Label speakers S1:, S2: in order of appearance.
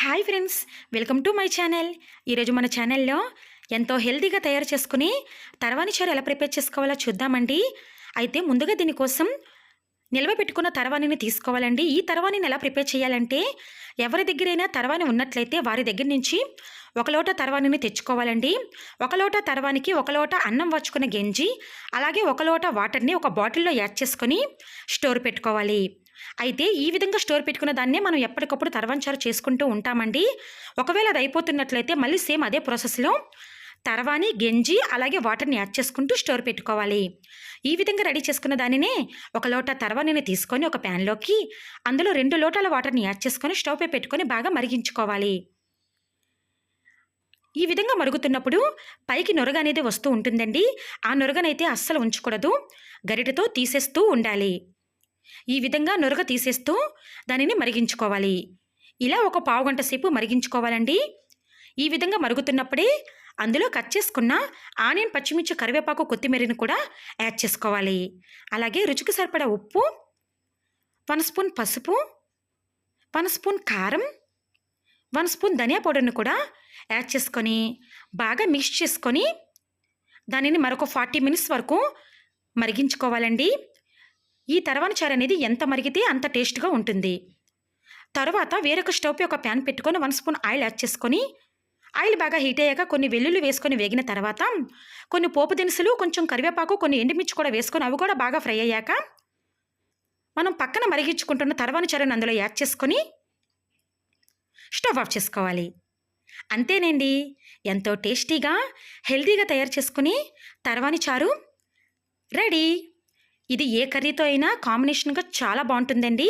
S1: Hi friends welcome to my channel ఈరోజు మన ఛానల్లో ఎంతో హెల్తీగా తయారు చేసుకుని తర్వాని చారు ఎలా ప్రిపేర్ చేసుకోవాలో చూద్దామండి. అయితే ముందుగా దీనికోసం నిల్వ పెట్టుకున్న తర్వాణిని తీసుకోవాలండి. ఈ తర్వాణిని ఎలా ప్రిపేర్ చేయాలంటే ఎవరి దగ్గరైనా తర్వాణి ఉన్నట్లయితే వారి దగ్గర నుంచి ఒక లోట తర్వాణిని తెచ్చుకోవాలండి. ఒక లోట తర్వానికి ఒక లోట అన్నం వచ్చుకున్న గెంజి అలాగే ఒక లోట వాటర్ని ఒక బాటిల్లో యాడ్ చేసుకొని స్టోర్ పెట్టుకోవాలి. అయితే ఈ విధంగా స్టోర్ పెట్టుకున్న దాన్నే మనం ఎప్పటికప్పుడు తర్వాంచారు చేసుకుంటూ ఉంటామండి. ఒకవేళ అది అయిపోతున్నట్లయితే మళ్ళీ సేమ్ అదే ప్రాసెస్లో తర్వాని గెంజి అలాగే వాటర్ని యాడ్ చేసుకుంటూ స్టోర్ పెట్టుకోవాలి. ఈ విధంగా రెడీ చేసుకున్న దానినే ఒక లోట తర్వానిని తీసుకొని ఒక ప్యాన్లోకి అందులో రెండు లోటాల వాటర్ని యాడ్ చేసుకొని స్టవ్పై పెట్టుకొని బాగా మరిగించుకోవాలి. ఈ విధంగా మరుగుతున్నప్పుడు పైకి నొరగ అనేది వస్తూ ఉంటుందండి. ఆ నొరగనైతే అస్సలు ఉంచకూడదు. గరిటతో తీసేస్తూ ఉండాలి. ఈ విధంగా నొరగ తీసేస్తూ దానిని మరిగించుకోవాలి. ఇలా ఒక పావు గంట సేపు మరిగించుకోవాలండి. ఈ విధంగా మరుగుతున్నప్పుడే అందులో కట్ చేసుకున్న ఆనియన్ పచ్చిమిర్చి కరివేపాకు కొత్తిమీరని కూడా యాడ్ చేసుకోవాలి. అలాగే రుచికి సరిపడా ఉప్పు వన్ స్పూన్ పసుపు వన్ స్పూన్ కారం వన్ స్పూన్ ధనియా పౌడర్ని కూడా యాడ్ చేసుకొని బాగా మిక్స్ చేసుకొని దానిని మరొక ఫార్టీ మినిట్స్ వరకు మరిగించుకోవాలండి. ఈ తర్వాని చారు అనేది ఎంత మరిగితే అంత టేస్ట్గా ఉంటుంది. తర్వాత వేరొక స్టవ్పై ఒక ప్యాన్ పెట్టుకొని వన్ స్పూన్ ఆయిల్ యాడ్ చేసుకొని ఆయిల్ బాగా హీట్ అయ్యాక కొన్ని వెల్లుల్లి వేసుకొని వేగిన తర్వాత కొన్ని పోపు దినుసులు కొంచెం కరివేపాకు కొన్ని ఎండుమిర్చి కూడా వేసుకొని అవి కూడా బాగా ఫ్రై అయ్యాక మనం పక్కన మరిగించుకుంటున్న తర్వాని చారుని అందులో యాడ్ చేసుకొని స్టవ్ ఆఫ్ చేసుకోవాలి. అంతేనండి. ఎంతో టేస్టీగా హెల్తీగా తయారు చేసుకుని తర్వాని చారు రెడీ. ఇది ఏ కర్రీతో అయినా కాంబినేషన్గా చాలా బాగుంటుందండి.